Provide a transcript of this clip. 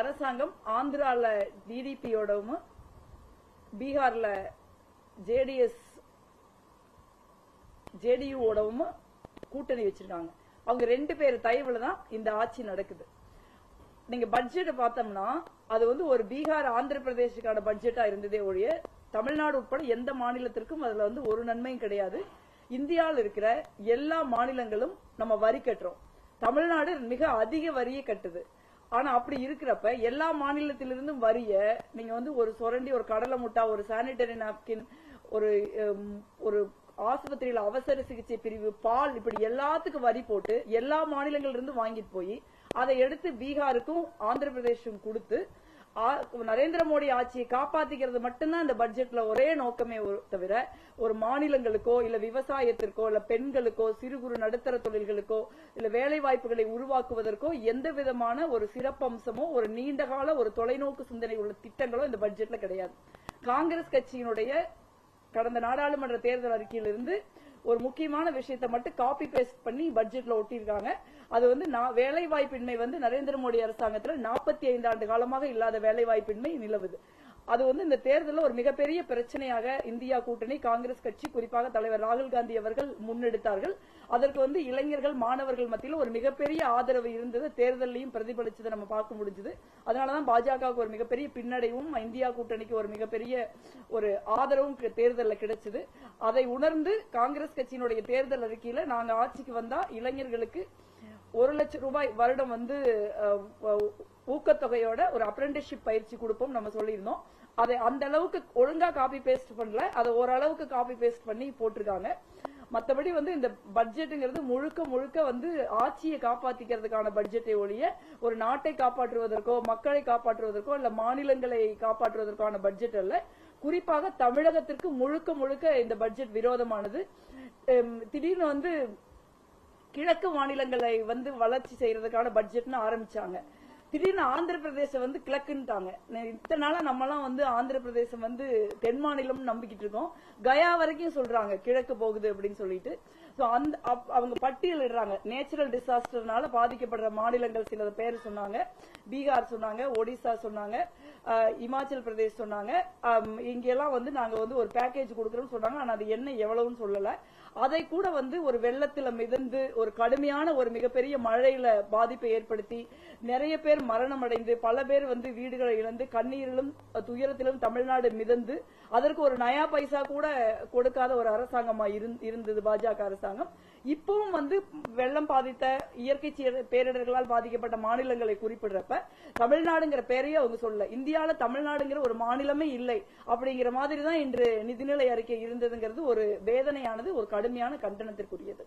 அரசாங்கம் ஆந்திரால டிடிபியோடவும் பீகார்ல ஜேடிஎஸ் ஜேடியூவோடவும் கூட்டணி வச்சிருக்காங்க. அவங்க ரெண்டு பேர் தயவுல தான் இந்த ஆட்சி நடக்குது. நீங்க பட்ஜெட் பார்த்தோம்னா அது வந்து ஒரு பீகார் ஆந்திர பிரதேசுக்கான பட்ஜெட்டா இருந்ததே ஒழிய தமிழ்நாடு உட்பட எந்த மாநிலத்திற்கும் அதுல வந்து ஒரு நன்மையும் கிடையாது. இந்தியாவில் இருக்கிற எல்லா மாநிலங்களும் நம்ம வரி கட்டுறோம். தமிழ்நாடு மிக அதிக வரியை கட்டுது. ஆனா அப்படி இருக்கிறப்ப எல்லா மாநிலத்திலிருந்தும் வரிய நீங்க வந்து ஒரு சுரண்டி ஒரு கடலை முட்டா ஒரு சானிடரி நாப்கின் ஒரு ஒரு ஆஸ்பத்திரியில அவசர சிகிச்சை பிரிவு பால் இப்படி எல்லாத்துக்கும் வரி போட்டு எல்லா மாநிலங்கள்ல இருந்து வாங்கிட்டு போய் அதை எடுத்து பீகாருக்கும் ஆந்திர பிரதேசம் கொடுத்து நரேந்திர மோடி ஆட்சியை காப்பாத்திக்கிறது மட்டும்தான் இந்த பட்ஜெட்ல ஒரே நோக்கமே தவிர ஒரு மாநிலங்களுக்கோ இல்ல விவசாயத்திற்கோ இல்ல பெண்களுக்கோ சிறு குறு நடுத்தர தொழில்களுக்கோ இல்ல வேலை வாய்ப்புகளை உருவாக்குவதற்கோ எந்த விதமான ஒரு சிறப்பம்சமோ ஒரு நீண்டகால ஒரு தொலைநோக்கு சிந்தனை உள்ள திட்டங்களோ இந்த பட்ஜெட்ல கிடையாது. காங்கிரஸ் கட்சியினுடைய கடந்த நாடாளுமன்ற தேர்தல் அறிக்கையிலிருந்து ஒரு முக்கியமான விஷயத்தை மட்டும் காப்பி பேஸ்ட் பண்ணி பட்ஜெட்ல ஒட்டியிருக்காங்க. அது வந்து நான் வேலை வாய்ப்பின்மை வந்து நரேந்திர மோடி அரசாங்கத்துல நாற்பத்தி ஐந்து ஆண்டு காலமாக இல்லாத வேலை வாய்ப்பின்மை நிலவுது. அது வந்து இந்த தேர்தலில் ஒரு மிகப்பெரிய பிரச்சனையாக இந்தியா கூட்டணி காங்கிரஸ் கட்சி குறிப்பாக தலைவர் ராகுல் காந்தி அவர்கள் முன்னெடுத்தார்கள். அதற்கு வந்து இளைஞர்கள் மாணவர்கள் மத்தியில் ஒரு மிகப்பெரிய ஆதரவு இருந்தது. தேர்தலையும் பிரதிபலிச்சதை நம்ம பார்க்க முடிஞ்சது. அதனாலதான் பாஜகவுக்கு ஒரு மிகப்பெரிய பின்னடைவும் இந்தியா கூட்டணிக்கு ஒரு மிகப்பெரிய ஒரு ஆதரவும் தேர்தலில் தேர்தல்ல கிடைச்சது. அதை உணர்ந்து காங்கிரஸ் கட்சியினுடைய தேர்தல் அறிக்கையில நாங்க ஆட்சிக்கு வந்தா இளைஞர்களுக்கு ஒரு லட்சம் ரூபாய் வருடம் வந்து ஊக்கத்தொகையோட ஒரு அப்ரெண்டிஸ்ஷிப் பயிற்சி கொடுப்போம் நம்ம சொல்லியிருந்தோம். அதை அந்த அளவுக்கு ஒழுங்கா காப்பி பேஸ்ட் பண்ணல. அதை ஓரளவுக்கு காப்பி பேஸ்ட் பண்ணி போட்டிருக்காங்க. மத்தபடி வந்து இந்த பட்ஜெட்டுங்கிறது முழுக்க முழுக்க வந்து ஆட்சியை காப்பாத்திக்கிறதுக்கான பட்ஜெட்டை ஒழிய ஒரு நாட்டை காப்பாற்றுவதற்கோ மக்களை காப்பாற்றுவதற்கோ இல்ல மாநிலங்களை காப்பாற்றுவதற்கான பட்ஜெட் அல்ல. குறிப்பாக தமிழகத்திற்கு முழுக்க முழுக்க இந்த பட்ஜெட் விரோதமானது. திடீர்னு வந்து கிழக்கு மாநிலங்களை வந்து வளர்ச்சி செய்யறதுக்கான பட்ஜெட்னு ஆரம்பிச்சாங்க. திடீர்னு ஆந்திர பிரதேசம் வந்து கிழக்குன்ட்டாங்க இத்தனை நாளா நம்மலாம் வந்து ஆந்திர பிரதேசம் வந்து தென் மாநிலம் நம்பிக்கிட்டு இருக்கோம். கயா வரைக்கும் சொல்றாங்க கிழக்கு போகுது அப்படின்னு சொல்லிட்டு. சோ அந்த அப்- அவங்க பட்டியலிடுறாங்க நேச்சுரல் டிசாஸ்டர்னால பாதிக்கப்படுற மாநிலங்கள் சில பேர் சொன்னாங்க. பீகார் சொன்னாங்க ஒடிசா சொன்னாங்க அஹ், இமாச்சல் பிரதேஷ் சொன்னாங்க. இங்கெல்லாம் வந்து நாங்க வந்து ஒரு பேக்கேஜ் கொடுக்கறோம்னு சொன்னாங்க. ஆனா அது என்ன எவ்வளவுன்னு சொல்லல. அதை கூட வந்து ஒரு வெள்ளத்துல மிதந்து ஒரு கடுமையான ஒரு மிகப்பெரிய மழையில பாதிப்பை ஏற்படுத்தி நிறைய பேர் மரணம் அடைந்து பல பேர் வந்து வீடுகளை இழந்து கண்ணீரிலும் துயரத்திலும் தமிழ்நாடு மிதந்து அதற்கு ஒரு நயா பைசா கூட கொடுக்காத ஒரு அரசாங்கமா இருந்தது பாஜக அரசாங்கம். இப்பவும் வந்து வெள்ளம் பாதித்த இயற்கை சீர- பேரிடர்களால் பாதிக்கப்பட்ட மாநிலங்களை குறிப்பிடுறப்ப தமிழ்நாடுங்கிற பேரையே அவங்க சொல்லல. இந்தியால தமிழ்நாடுங்கிற ஒரு மாநிலமே இல்லை அப்படிங்கிற மாதிரி தான் இன்று நிதிநிலை அறிக்கை இருந்ததுங்கிறது ஒரு வேதனையானது ஒரு கடுமையான கண்டனத்திற்குரியது.